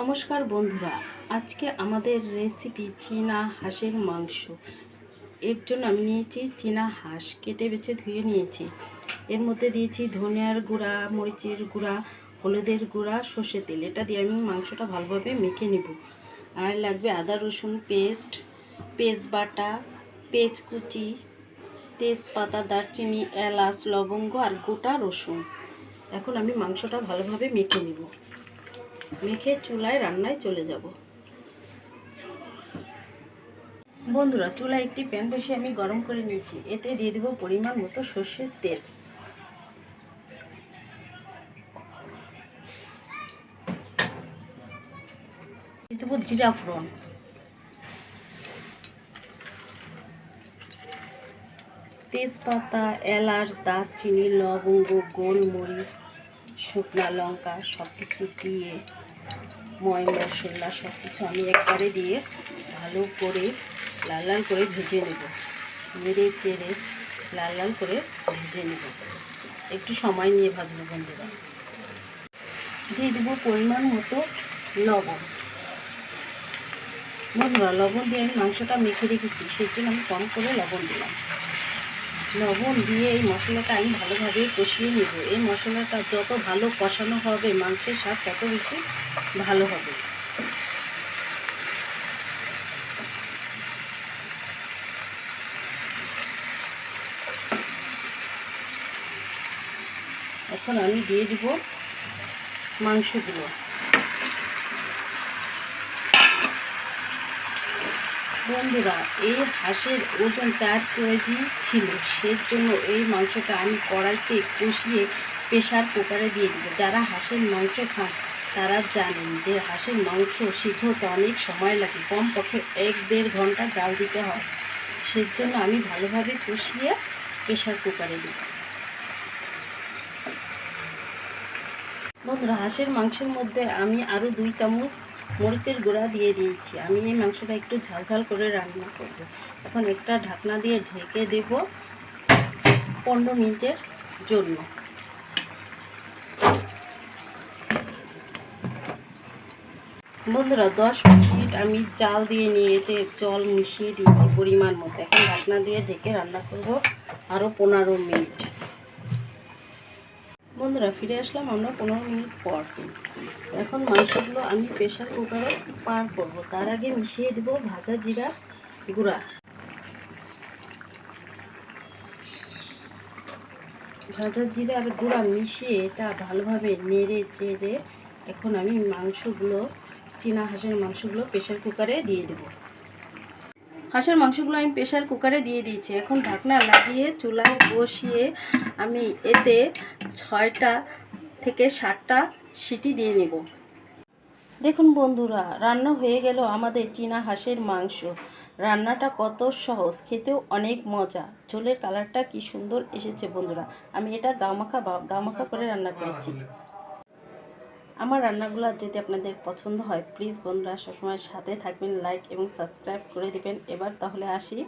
নমস্কার বন্ধুরা, আজকে আমাদের রেসিপি চীনা হাঁসের মাংস। এর জন্য আমি নিয়েছি চীনা হাঁস, কেটে বেছে ধুয়ে নিয়েছি। এর মধ্যে দিয়েছি ধনিয়ার গুঁড়া, মরিচের গুঁড়া, হলুদের গুঁড়া সর্ষে তেল। এটা দিয়ে আমি মাংসটা ভালোভাবে মেখে নেব। আর লাগবে আদা, রসুন, পেস্ট পেস্ট বাটা পেঁয়াজ কুচি তেজপাতা, দারচিনি, এলাচ, লবঙ্গ আর গোটা রসুন। এখন আমি মাংসটা ভালোভাবে মেখে নেব। মেখে চুলায় রান্নায় চলে যাব। বন্ধুরা, চুলায় একটি প্যান বসে আমি গরম করে নিয়েছি। এতে দিয়ে দেবো পরিমাণ মতো সর্ষের তেল। জিরা ফোড়ন। তেজপাতা, এলাচ, দারচিনি, লবঙ্গ, গোলমরিচ শুকনা লঙ্কা সব কিছু দিয়ে ময় মশলা সব কিছু আমি একবারে দিয়ে ভালো করে লাল লাল করে ভেজে নেব। নেড়ে চেড়ে লাল লাল করে ভেজে নেব। একটু সময় নিয়ে ভাজবো বন্ধুরা। দিয়ে দেবো পরিমাণ মতো লবণ। বন্ধুরা, লবণ দিয়ে আমি মাংসটা মেখে রেখেছি, সেই জন্য আমি কম করে লবণ দিলাম। লবণ দিয়ে এই মশলাটা আমি ভালোভাবে কষিয়ে নেব। এই মশলাটা যত ভালো কষানো হবে, মাংসের স্বাদ তত বেশি ভালো হবে। এখন আমি দিয়ে দিব মাংসগুলো। বন্ধুরা, এই হাঁসের ওজন চার কেজি ছিল। সেই জন্য এই মাংসটা আমি কড়াইতে কষিয়ে প্রেশার কুকারে দিয়ে দিব। যারা হাঁসের মাংস খান, তারা জানেন যে হাঁসের মাংস সিদ্ধ হতে অনেক সময় লাগে। কমপক্ষে এক দেড় ঘণ্টা জাল দিতে হয়। সেই জন্য আমি ভালোভাবে কষিয়ে প্রেশার কুকারে দিই বন্ধুরা, হাঁসের মাংসের মধ্যে আমি আরও দুই চামচ মরিচের গুঁড়া দিয়ে দিয়েছি। আমি এই মাংসটা একটু ঝাল ঝাল করে রান্না করব। এখন একটা ঢাকনা দিয়ে ঢেকে দেব পনেরো মিনিটের জন্য। বন্ধুরা, দশ মিনিট আমি চাল দিয়ে নিয়ে এতে জল মিশিয়ে দিয়েছি পরিমাণ মতো। এখন ঢাকনা দিয়ে ঢেকে রান্না করব আরও পনেরো মিনিট। বন্ধুরা, ফিরে আসলাম আমরা পনেরো মিনিট পর। এখন মাংসগুলো আমি প্রেশার কুকারে পার করব। তার আগে মিশিয়ে দেব ভাজা জিরা গুঁড়া। ভাজা জিরা আর গুঁড়া মিশিয়ে এটা ভালোভাবে নেড়ে চেড়ে এখন আমি মাংসগুলো, চীনা হাঁসের মাংসগুলো প্রেশার কুকারে দিয়ে দেব। হাঁসের মাংসগুলো আমি প্রেশার কুকারে দিয়ে দিয়েছি। এখন ঢাকনা লাগিয়ে, চুলায় বসিয়ে আমি এতে ছয়টা থেকে সাতটা সিটি দিয়ে নেব। দেখুন বন্ধুরা, রান্না হয়ে গেল আমাদের চীনা হাঁসের মাংস। রান্নাটা কত সহজ, খেতেও অনেক মজা। ঝোলের কালারটা কি সুন্দর এসেছে বন্ধুরা। আমি এটা গামাখা গামাখা করে রান্না করেছি। আমার রান্নাগুলো যদি আপনাদের পছন্দ হয় প্লিজ বন্ধুরা সবসময় সাথে থাকবেন লাইক এবং সাবস্ক্রাইব করে দিবেন। এবার তাহলে আসি